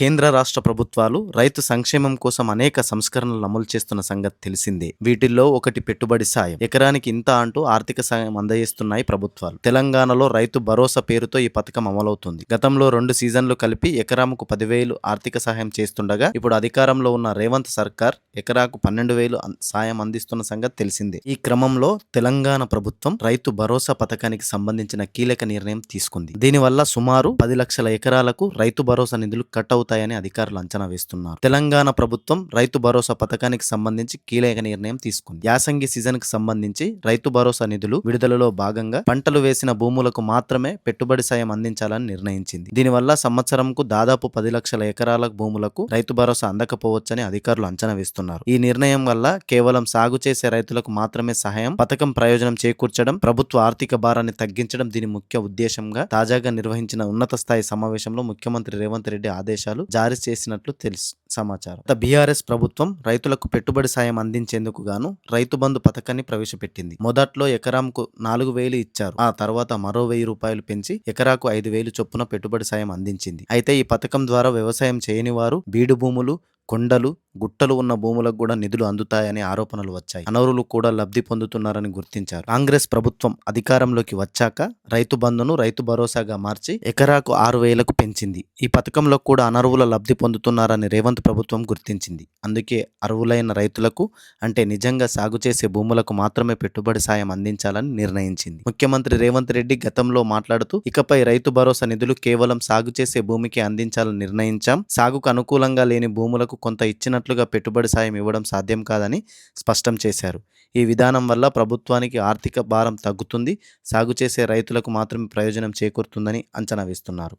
కేంద్ర రాష్ట్ర ప్రభుత్వాలు రైతు సంక్షేమం కోసం అనేక సంస్కరణలు అమలు చేస్తున్న సంగతి తెలిసిందే. వీటిల్లో ఒకటి పెట్టుబడి సాయం. ఎకరానికి ఇంత అంటూ ఆర్థిక సాయం అందజేస్తున్నాయి ప్రభుత్వాలు. తెలంగాణలో రైతు భరోసా పేరుతో ఈ పథకం అమలవుతుంది. గతంలో రెండు సీజన్లు కలిపి ఎకరాముకు పదివేలు ఆర్థిక సహాయం చేస్తుండగా ఇప్పుడు అధికారంలో ఉన్న రేవంత్ సర్కార్ ఎకరాకు పన్నెండు వేలు సాయం అందిస్తున్న సంగతి తెలిసిందే. ఈ క్రమంలో తెలంగాణ ప్రభుత్వం రైతు భరోసా పథకానికి సంబంధించిన కీలక నిర్ణయం తీసుకుంది. దీనివల్ల సుమారు పది లక్షల ఎకరాలకు రైతు భరోసా నిధులు కట్ అవుతాయి. అవుతాయని అధికారులు అంచనా వేస్తున్నారు. తెలంగాణ ప్రభుత్వం రైతు భరోసా పథకానికి సంబంధించి కీలక నిర్ణయం తీసుకుంది. యాసంగి సీజన్కి సంబంధించి రైతు భరోసా నిధులు విడుదలలో భాగంగా పంటలు వేసిన భూములకు మాత్రమే పెట్టుబడి సాయం అందించాలని నిర్ణయించింది. దీనివల్ల సంవత్సరంకు దాదాపు పది లక్షల ఎకరాల భూములకు రైతు భరోసా అందకపోవచ్చని అధికారులు అంచనా వేస్తున్నారు. ఈ నిర్ణయం వల్ల కేవలం సాగు చేసే రైతులకు మాత్రమే సహాయం పథకం ప్రయోజనం చేకూర్చడం ప్రభుత్వ ఆర్థిక భారాన్ని తగ్గించడం దీని ముఖ్య ఉద్దేశంగా తాజాగా నిర్వహించిన ఉన్నత స్థాయి సమావేశంలో ముఖ్యమంత్రి రేవంత్ రెడ్డి ఆదేశాలు జారీ చేసినట్లు తెలుసు సమాచారం. గత బీఆర్ఎస్ ప్రభుత్వం రైతులకు పెట్టుబడి సాయం అందించేందుకు గాను రైతు బంధు పథకాన్ని ప్రవేశపెట్టింది. మొదట్లో ఎకరాంకు నాలుగు వేలు ఇచ్చారు. ఆ తర్వాత మరో వెయ్యి రూపాయలు పెంచి ఎకరాకు ఐదు వేలు చొప్పున పెట్టుబడి సాయం అందించింది. అయితే ఈ పథకం ద్వారా వ్యవసాయం చేయని వారు బీడు భూములు కొండలు గుట్టలు ఉన్న భూములకు కూడా నిధులు అందుతాయనే ఆరోపణలు వచ్చాయి. అనర్హులు కూడా లబ్ధి పొందుతున్నారని గుర్తించారు. కాంగ్రెస్ ప్రభుత్వం అధికారంలోకి వచ్చాక రైతు బంధును రైతు భరోసాగా మార్చి ఎకరాకు ఆరు వేలకు పెంచింది. ఈ పథకంలో కూడా అనర్హుల లబ్ధి పొందుతున్నారని రేవంత్ ప్రభుత్వం గుర్తించింది. అందుకే అర్హులైన రైతులకు అంటే నిజంగా సాగు చేసే భూములకు మాత్రమే పెట్టుబడి సాయం అందించాలని నిర్ణయించింది. ముఖ్యమంత్రి రేవంత్ రెడ్డి గతంలో మాట్లాడుతూ ఇకపై రైతు భరోసా నిధులు కేవలం సాగు చేసే భూమికి అందించాలని నిర్ణయించాం. సాగుకు అనుకూలంగా లేని భూములకు కొంత ఇచ్చినట్లుగా పెట్టుబడి సాయం ఇవ్వడం సాధ్యం కాదని స్పష్టం చేశారు. ఈ విధానం వల్ల ప్రభుత్వానికి ఆర్థిక భారం తగ్గుతుంది. సాగు చేసే రైతులకు మాత్రమే ప్రయోజనం చేకూరుతుందని అంచనా వేస్తున్నారు.